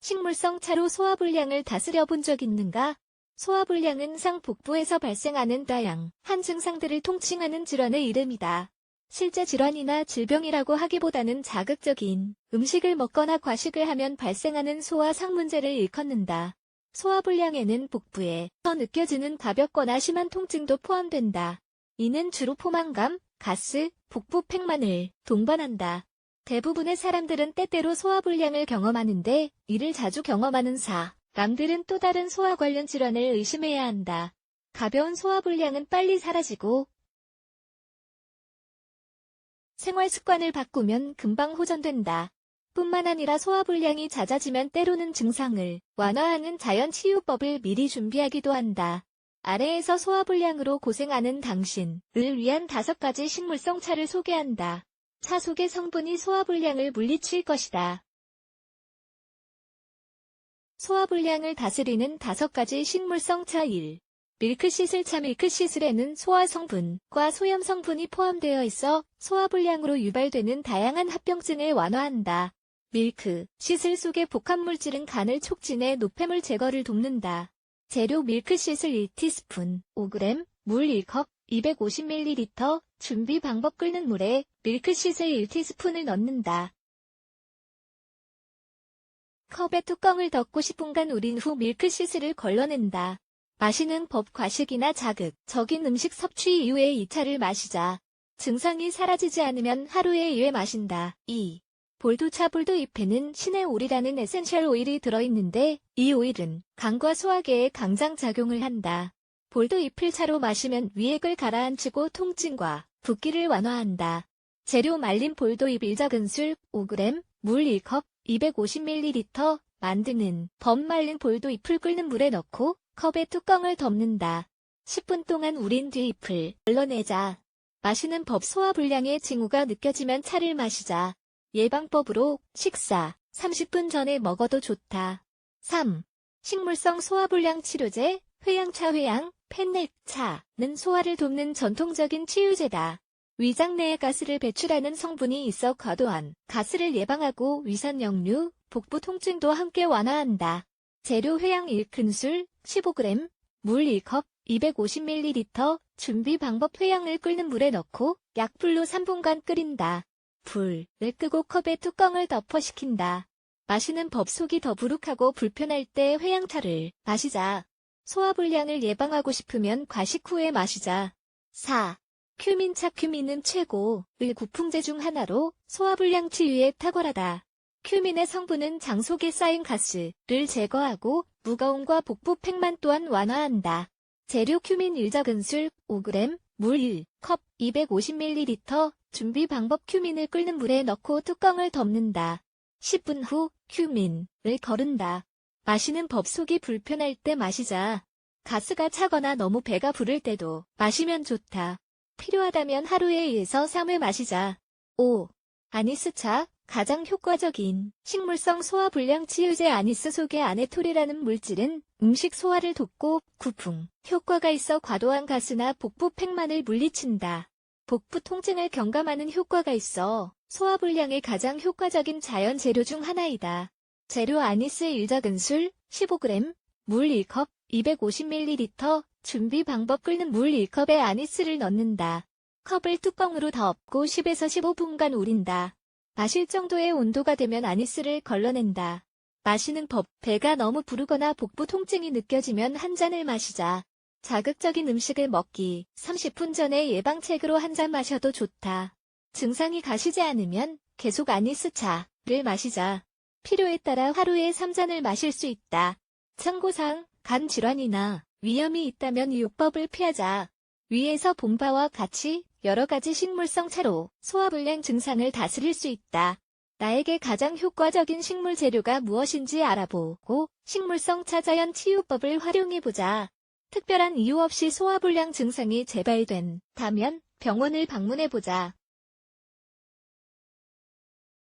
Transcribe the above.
식물성 차로 소화불량을 다스려 본 적 있는가? 소화불량은 상 복부에서 발생하는 다양 한 증상들을 통칭하는 질환의 이름이다. 실제 질환이나 질병이라고 하기보다는 자극적인 음식을 먹거나 과식을 하면 발생하는 소화 상 문제를 일컫는다. 소화불량에는 복부에 서 느껴지는 가볍거나 심한 통증도 포함된다. 이는 주로 포만감, 가스, 복부 팽만을 동반한다. 대부분의 사람들은 때때로 소화불량을 경험하는데 이를 자주 경험하는 사, 남들은 또 다른 소화 관련 질환을 의심해야 한다. 가벼운 소화불량은 빨리 사라지고 생활 습관을 바꾸면 금방 호전된다. 뿐만 아니라 소화불량이 잦아지면 때로는 증상을 완화하는 자연 치유법을 미리 준비하기도 한다. 아래에서 소화불량으로 고생하는 당신을 위한 다섯 가지 식물성 차를 소개한다. 차 속의 성분이 소화불량을 물리칠 것이다. 소화불량을 다스리는 다섯 가지 식물성 차 1. 밀크시슬 차 밀크시슬에는 소화 성분과 소염 성분이 포함되어 있어 소화불량으로 유발되는 다양한 합병증을 완화한다. 밀크, 시슬 속의 복합물질은 간을 촉진해 노폐물 제거를 돕는다. 재료 밀크시슬 1티스푼, 5g, 물 1컵, 250ml, 준비 방법 끓는 물에 밀크시슬 1티스푼을 넣는다. 컵에 뚜껑을 덮고 10분간 우린 후 밀크시슬을 걸러낸다. 마시는 법 과식이나 자극, 적인 음식 섭취 이후에 이 차를 마시자. 증상이 사라지지 않으면 하루에 2회 마신다. 2. 볼도차 볼도 잎에는 신의 오일이라는 에센셜 오일이 들어있는데 이 오일은 간과 소화계에 강장 작용을 한다. 볼도 잎을 차로 마시면 위액을 가라앉히고 통증과 붓기를 완화한다. 재료 말린 볼도 잎 1작은술 5g, 물 1컵, 250ml 만드는 범 말린 볼도 잎을 끓는 물에 넣고 컵에 뚜껑을 덮는다. 10분 동안 우린 뒤 잎을 걸러내자. 마시는 법 소화불량의 징후가 느껴지면 차를 마시자. 예방법으로 식사 30분 전에 먹어도 좋다. 3. 식물성 소화불량 치료제 회양차 회양 펜넥차는 소화를 돕는 전통적인 치유제다. 위장 내에 가스를 배출하는 성분이 있어 과도한 가스를 예방하고 위산 역류, 복부 통증도 함께 완화한다. 재료 회양 1큰술 15g, 물 1컵, 250ml, 준비 방법 회양을 끓는 물에 넣고 약불로 3분간 끓인다. 불을 끄고 컵에 뚜껑을 덮어 식힌다. 마시는 법 속이 더부룩하고 불편할 때 회양차를 마시자. 소화불량을 예방하고 싶으면 과식 후에 마시자. 4. 큐민차 큐민은 최고, 을 구풍제 중 하나로 소화불량 치유에 탁월하다. 큐민의 성분은 장 속에 쌓인 가스를 제거하고 무거움과 복부 팽만 또한 완화한다. 재료 큐민 1작은술 5g, 물 1컵 250ml, 준비 방법 큐민을 끓는 물에 넣고 뚜껑을 덮는다. 10분 후 큐민을 거른다. 마시는 법 속이 불편할 때 마시자. 가스가 차거나 너무 배가 부를 때도 마시면 좋다. 필요하다면 하루에 2에서 3회 마시자. 5. 아니스차 가장 효과적인 식물성 소화불량 치유제 아니스 속의 아네톨이라는 물질은 음식 소화를 돕고 구풍 효과가 있어 과도한 가스나 복부 팽만을 물리친다. 복부 통증을 경감하는 효과가 있어 소화불량에 가장 효과적인 자연 재료 중 하나이다. 재료 아니스 1작은술 15g, 물 1컵, 250ml, 준비 방법 끓는 물 1컵에 아니스를 넣는다. 컵을 뚜껑으로 덮고 10에서 15분간 우린다. 마실 정도의 온도가 되면 아니스를 걸러낸다. 마시는 법, 배가 너무 부르거나 복부 통증이 느껴지면 한 잔을 마시자. 자극적인 음식을 먹기 30분 전에 예방책으로 한 잔 마셔도 좋다. 증상이 가시지 않으면 계속 아니스 차를 마시자. 필요에 따라 하루에 3잔을 마실 수 있다. 참고상, 간 질환이나 위험이 있다면 요법을 피하자. 위에서 본 바와 같이 여러 가지 식물성 차로 소화불량 증상을 다스릴 수 있다. 나에게 가장 효과적인 식물 재료가 무엇인지 알아보고 식물성 차자연 치유법을 활용해보자. 특별한 이유 없이 소화불량 증상이 재발된다면 병원을 방문해보자.